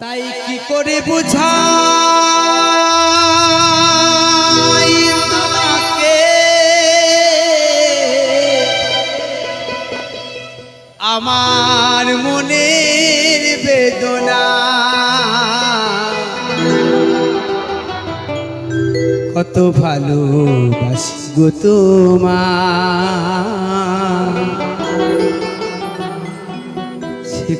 তাই কি করে বুঝা আমার মনের বেদনা। কত ভালোবাসি গো তোমার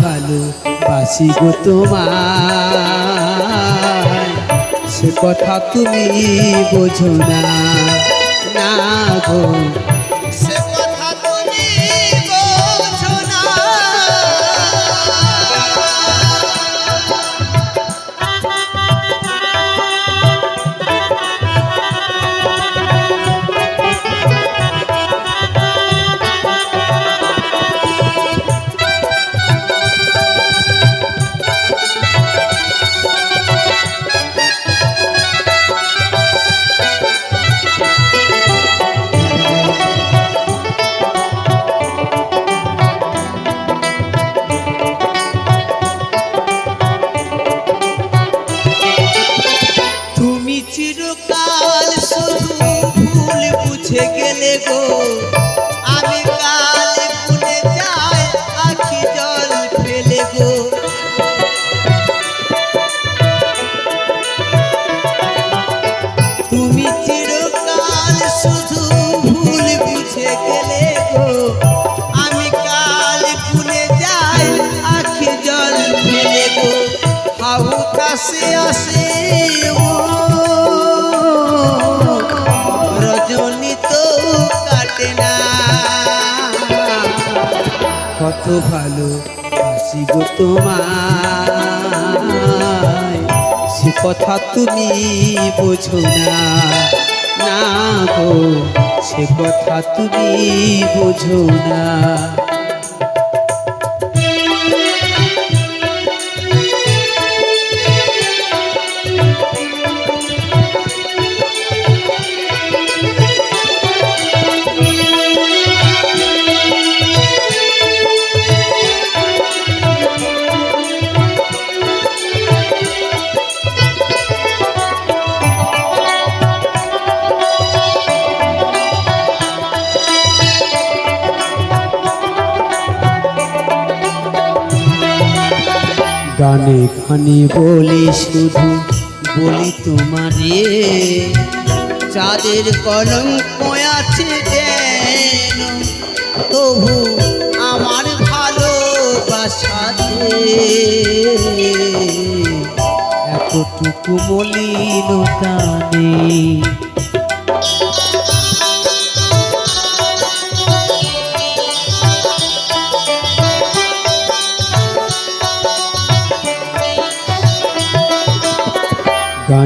ভালো বাসি গো তোমার সে কথা তুমি বোঝো না। না গো চিরকাল শুধু ভুল বুঝে গেলে গো। আমি কাল ভুলে যাই, আখি জল ফেলে গো। তুমি চিরকাল শুধু ভুল বুঝে গেলে গো। আমি কাল ভুলে যাই, আখি জল ফেলে গো। হাউ কাছে আসে কত ভালো হাসি গো তোমায়। সে কথা তুমি বোঝো না না গো, সে কথা তুমি বোঝো না। গানে গানে বলি শুধু, বলি তোমারে। চাঁদের কলঙ্ক আছে তবু আমার ভালোবাসাতে এতটুকু মলিনতা নেই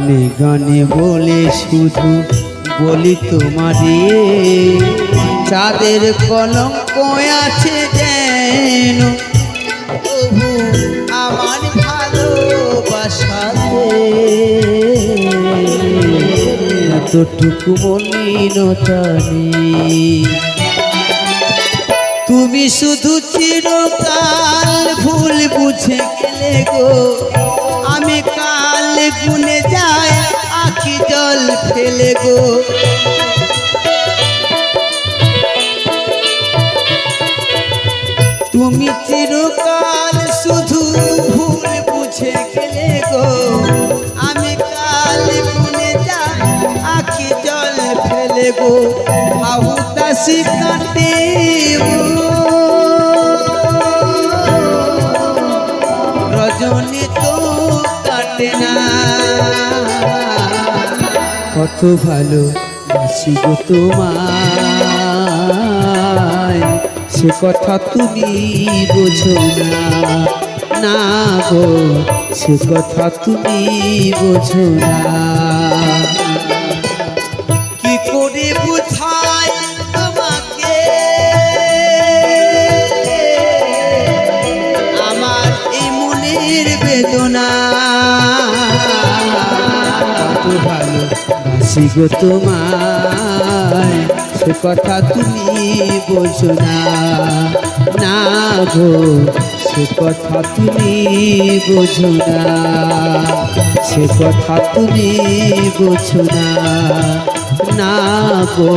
গানে গানে বলে শুধু বলি তোমারে। চাঁদের কলঙ্ক আছে যেন আমার ভালোবাসাতে এতটুকু মলিনতা তুমি শুধু চিরকাল ভুল বুঝে গেলে গো। আমি কাল গুনে ফেলে গো। তুমি চিরকাল শুধু ভুল বুঝে গেলে গো। আমি কাল গুনে যাই, আখি জল ফেলে গো। আহুতাসি কাটে রজনী কত ভালো বাসি গো তোমায়। সে কথা তুমি বোঝো না না গো, সে কথা তুমি বোঝো না। কি করে বুঝাই তোমাকে? আমার এই মনের বেদনা। ভালো বাসি গো তোমায়। সে কথা তুমি বোঝো না না গো, সে কথা তুমি বোঝো না, সে কথা তুমি বোঝো না না গো